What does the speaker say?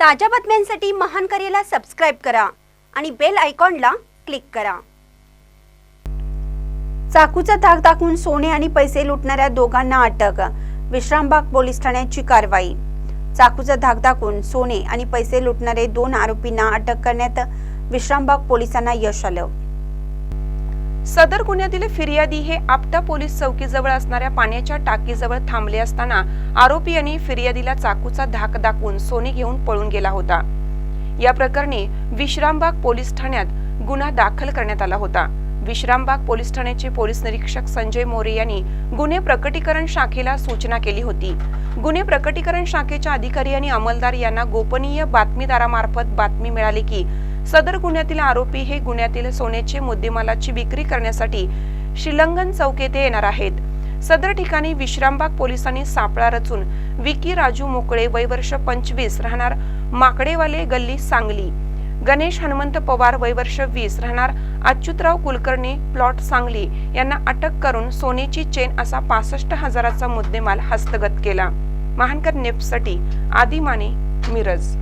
ताज्या बातम्यांसाठी महान करेला सबस्क्राईब करा आणि बेल आयकॉनला क्लिक करा. चाकूचा धाक दाखवून सोने आणि पैसे लुटणाऱ्या दोघांना अटक. विश्रामबाग पोलीस ठाण्याची कारवाई. चाकूचा धाक दाखवून सोने आणि पैसे लुटणारे दोन आरोपींना अटक करण्यात विश्रामबाग पोलिसांना यश आलं. सदर गुन्ह्यातील फिर्यादी हे आपटा पोलीस चौकीजवळ असणाऱ्या पाण्याच्या टाकीजवळ थांबले असताना आरोपी यांनी फिर्यादीला चाकूचा धाक दाखवून सोने घेऊन पळून गेला होता. या प्रकरणी विश्रामबाग पोलीस ठाण्यात गुन्हा दाखल करण्यात आला होता. विश्रामबाग पोलीस ठाण्याचे पोलीस निरीक्षक संजय मोरे यांनी गुन्हे प्रकटीकरण शाखेला सूचना केली होती. गुन्हे प्रकटीकरण शाखेच्या अधिकारी आणि अंमलदार यांना गोपनीय बातमीदारामार्फत बातमी मिळाली की सदर गुन्ह्यातील आरोपी हे गुन्ह्यातील सोन्याचे मुद्देमालाची विक्री करण्यासाठी श्रीलंगन चौक येथे येणार आहेत. सदर ठिकाणी विश्रामबाग पोलिसांनी सापळा रचून विकी राजू मोकळे वय वर्ष पंचवीस राहणार माकडेवाले गल्ली सांगली. गणेश हनुमंत पवार वय वर्ष वीस राहणार अच्युतराव कुलकर्णी प्लॉट सांगली यांना अटक करून सोनेची चेन असा पासष्ट हजाराचा मुद्देमाल हस्तगत केला. महानकर नेपसाठी आदिमाने मिरज.